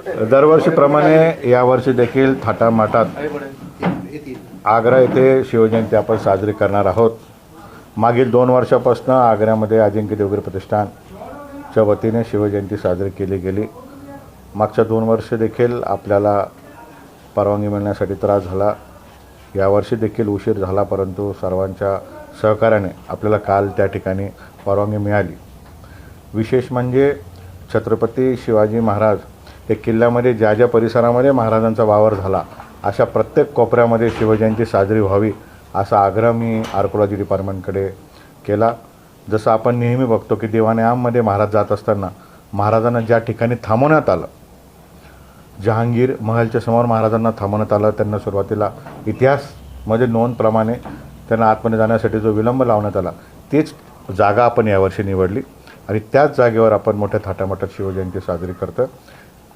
दरवर्षीप्रमाणे यावर्षी देखील थाटामाटात आग्रा येथे शिवजयंती आपण साजरी करणार आहोत. मागील दोन वर्षापासून आग्र्यामध्ये अजिंक्य देवगिरी प्रतिष्ठानच्या वतीने शिवजयंती साजरी केली गेली. मागच्या दोन वर्ष देखील आपल्याला परवानगी मिळण्यासाठी त्रास झाला. यावर्षी देखील उशीर झाला परंतु सर्वांच्या सहकार्याने आपल्याला काल त्या ठिकाणी परवानगी मिळाली. विशेष म्हणजे छत्रपती शिवाजी महाराज हे किल्ल्यामध्ये ज्या ज्या परिसरामध्ये महाराजांचा वावर झाला अशा प्रत्येक कोपऱ्यामध्ये शिवजयंती साजरी व्हावी असा आग्रह मी आर्कोलॉजी डिपार्टमेंटकडे केला. जसं आपण नेहमी बघतो की दिवाणयामध्ये महाराज जात असताना महाराजांना ज्या ठिकाणी थांबवण्यात आलं जहांगीर महलच्या समोर महाराजांना थांबवण्यात आलं त्यांना सुरुवातीला इतिहासमध्ये म्हणजे नोंदप्रमाणे त्यांना आतमध्ये जाण्यासाठी जो विलंब लावण्यात आला तीच जागा आपण यावर्षी निवडली. आणि त्याच जागेवर आपण मोठ्या थाटामाटात शिवजयंती साजरी करतो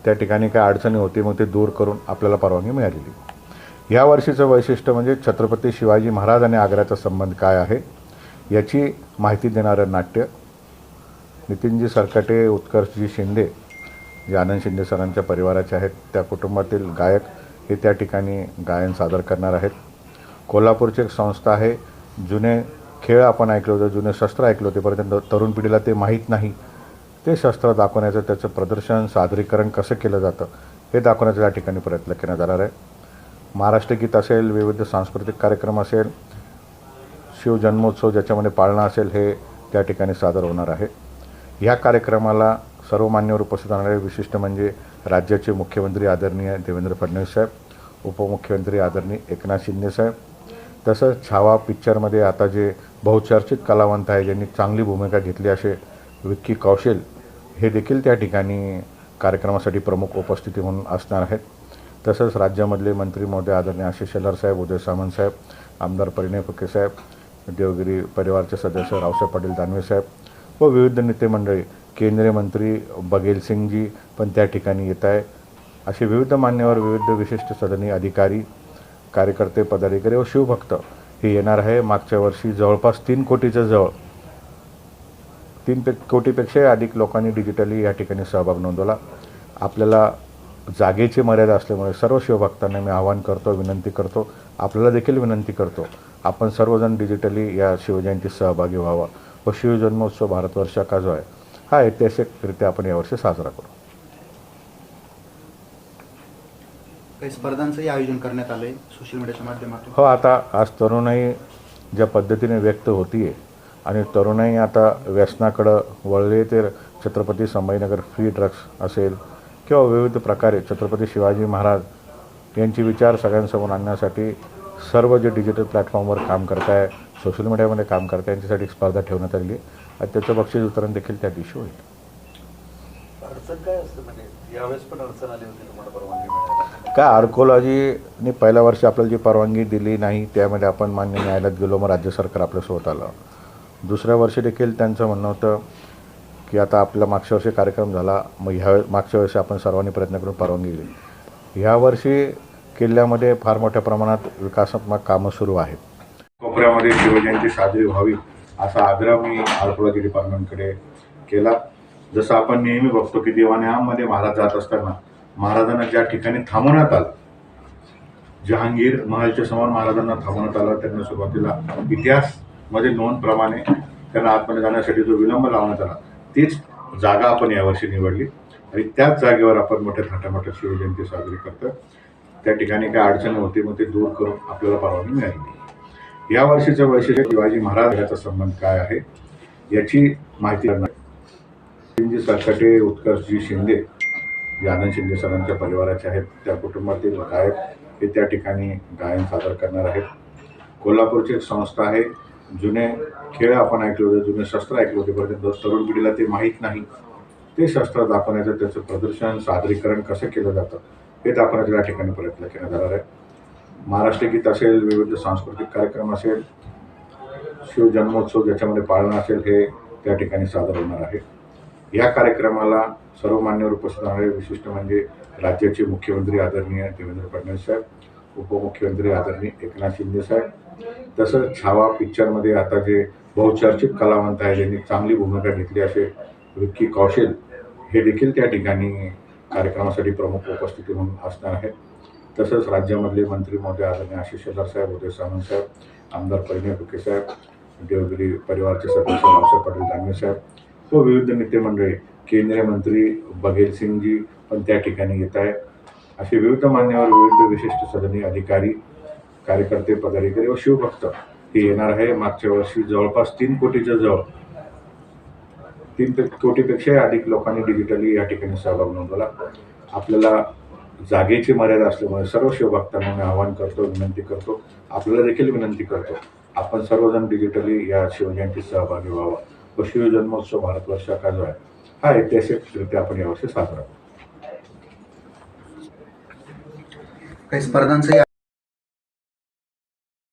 त्या ठिकाणी काय अडचणी होती मग ते दूर करून आपल्याला परवानगी मिळालेली. या वर्षीचं वैशिष्ट्य म्हणजे छत्रपती शिवाजी महाराज आणि आग्र्याचा संबंध काय आहे याची माहिती देणारं नाट्य नितीनजी सरकाटे उत्कर्षजी शिंदे जे आनंद शिंदे सरांच्या परिवाराचे आहेत त्या कुटुंबातील गायक हे त्या ठिकाणी गायन सादर करणार आहेत. कोल्हापूरची एक संस्था आहे जुने खेळ आपण ऐकले होते जुने शस्त्र ऐकले होते परंतु तरुण पिढीला ते माहीत नाही. ते शस्त्र दाखवण्याचं त्याचं प्रदर्शन सादरीकरण कसं केलं जातं हे दाखवण्याचा या ठिकाणी प्रयत्न केला जाणार आहे. महाराष्ट्र गीत असेल विविध सांस्कृतिक कार्यक्रम असेल शिवजन्मोत्सव ज्याच्यामध्ये पाळणा असेल हे त्या ठिकाणी सादर होणार आहे. ह्या कार्यक्रमाला सर्व मान्यवर उपस्थित राहणारे विशिष्ट म्हणजे राज्याचे मुख्यमंत्री आदरणीय देवेंद्र फडणवीस साहेब उपमुख्यमंत्री आदरणीय एकनाथ शिंदे साहेब तसंच छावा पिक्चरमध्ये आता जे बहुचर्चित कलावंत आहे ज्यांनी चांगली भूमिका घेतली असे विक्की कौशल हे देखील त्या ठिकाणी कार्यक्रमासाठी प्रमुख उपस्थिती म्हणून असणार आहेत. तसंच राज्यामधले मंत्री महोदय आदरणीय आशिष शेलार साहेब उदय सामंत साहेब आमदार परिणय फुके साहेब देवगिरी परिवारचे सदस्य रावसाहेब पाटील दानवे साहेब व विविध नेते मंडळी केंद्रीय मंत्री बघेल सिंगजी पण त्या ठिकाणी येत आहे. असे विविध मान्यवर विविध विशिष्ट सदनी अधिकारी कार्यकर्ते पदाधिकारी व शिवभक्त हे येणार आहे. मागच्या वर्षी जवळपास तीन कोटीच्या जवळ तीन पे कोटीपेक्षाही अधिक लोकांनी डिजिटली या ठिकाणी सहभाग नोंदवला. आपल्याला जागेची मर्यादा असल्यामुळे सर्व शिवभक्तांना मी आवाहन करतो विनंती करतो आपल्याला देखील विनंती करतो आपण सर्वजण डिजिटली या शिवजयंतीत सहभागी व्हावा. व शिवजन्मोत्सव भारतवर्षा का जो आहे हा ऐतिहासिकरित्या आपण यावर्षी साजरा करू. काही स्पर्धांचंही आयोजन करण्यात आलंय सोशल मीडियाच्या माध्यमातून? हो आता आज तरुणाई ज्या पद्धतीने व्यक्त होतीये आणि तरुणाई आता व्यसनाकडं वळले तर छत्रपती संभाजीनगर फ्री ड्रग्स असेल किंवा विविध प्रकारे छत्रपती शिवाजी महाराज यांचे विचार सगळ्यांसमोर आणण्यासाठी सर्व जे डिजिटल प्लॅटफॉर्मवर काम करत आहे सोशल मीडियामध्ये काम करत आहे यांच्यासाठी स्पर्धा ठेवण्यात आलेली आहे. आणि त्याचं बक्षीस वितरण देखील त्या दिवशी होईल. काय म्हणजे? आली काय आर्कोलॉजीने पहिल्या वर्षी आपल्याला जी परवानगी दिली नाही त्यामध्ये आपण मान्य न्यायालयात गेलो मग राज्य सरकार आपल्यासोबत आलं. दुसऱ्या वर्षी देखील त्यांचं म्हणणं होतं की आता आपला मागच्या वर्षी कार्यक्रम झाला मग ह्या मागच्या वर्षी आपण सर्वांनी प्रयत्न करून परवानगी दिली. ह्या वर्षी किल्ल्यामध्ये फार मोठ्या प्रमाणात विकासात्मक कामं सुरू आहेत. कोपऱ्यामध्ये शिवजयंती साजरी व्हावी असा आग्रह मी आर्कोलॉजी डिपार्टमेंटकडे केला. जसं आपण नेहमी बघतो की देवाण्यामध्ये महाराज जात असताना महाराजांना ज्या ठिकाणी थांबवण्यात आलं जहांगीर महालच्या समोर महाराजांना थांबवण्यात आलं त्यांना सुरुवातीला मध्ये नोंदप्रमाणे त्यांना आतमध्ये जाण्यासाठी जो विलंब लावण्यात आला तीच जागा आपण यावर्षी निवडली. आणि त्याच जागेवर आपण मोठ्या थाटामाटात शिवजयंती साजरी करतो त्या ठिकाणी काय अडचणी होती मग ते दूर करून आपल्याला परवानगी मिळाली या वर्षीचं वैशिष्ट्य शिवाजी महाराज याचा संबंध काय आहे याची माहिती शिंदे सरकटे उत्कर्षजी शिंदे जे आनंद शिंदे सरांच्या परिवाराचे आहेत. त्या कुटुंबातील गायक हे त्या ठिकाणी गायन सादर करणार आहेत. कोल्हापूरची एक संस्था आहे जुने खेळ आपण ऐकले होते जुने शस्त्र ऐकले होते परंतु तरुण पिढीला ते माहीत नाही ते शस्त्र दाखवण्याचं त्याचं प्रदर्शन सादरीकरण कसं केलं जातं हे दाखवण्याचा या ठिकाणी प्रयत्न केला जाणार आहे. महाराष्ट्र गीत असेल विविध सांस्कृतिक कार्यक्रम असेल शिवजन्मोत्सव ज्याच्यामध्ये पाळणा असेल हे त्या ठिकाणी सादर होणार आहे. या कार्यक्रमाला सर्व मान्यवर उपस्थित राहणारे विशिष्ट म्हणजे राज्याचे मुख्यमंत्री आदरणीय देवेंद्र फडणवीस साहेब उपमुख्यमंत्री आदरणीय एकनाथ शिंदे साहेब. तसंच छावा पिक्चरमध्ये आता जे बहुचर्चित कलावंत आहे ज्यांनी चांगली भूमिका घेतली असे विक्की कौशल हे देखील त्या ठिकाणी कार्यक्रमासाठी प्रमुख उपस्थिती म्हणून असणार आहेत. तसंच राज्यामधले मंत्री मोदे आदरणीय आशिष शेलार साहेब उदय सामंत साहेब आमदार परिणय फुके साहेब देवगिरी परिवारचे सदस्य रावसाहेब पाटील दानवे साहेब व विविध नेते मंडळी केंद्रीय मंत्री बघेल सिंगजी पण त्या ठिकाणी येत आहे असे विविध मान्यवर विविध विशिष्ट सदनी अधिकारी कार्यकर्ते पदाधिकारी व शिवभक्त हे येणार आहे. मागच्या वर्षी जवळपास तीन कोटीच्या जवळ. तीन पे- कोटीपेक्षाही अधिक लोकांनी डिजिटली या ठिकाणी सहभाग नोंदवला. आपल्याला जागेची मर्यादा असल्यामुळे सर्व शिवभक्तांना मी आवाहन करतो विनंती करतो. आपल्याला देखील विनंती करतो आपण सर्वजण डिजिटली या शिवजयंतीत सहभागी व्हावा व शिवजन्मोत्सव भारतवर्षाचा जो आहे हा ऐतिहासिकरित्या आपण यावर्षी साजरा करू. काही स्पर्धांचंही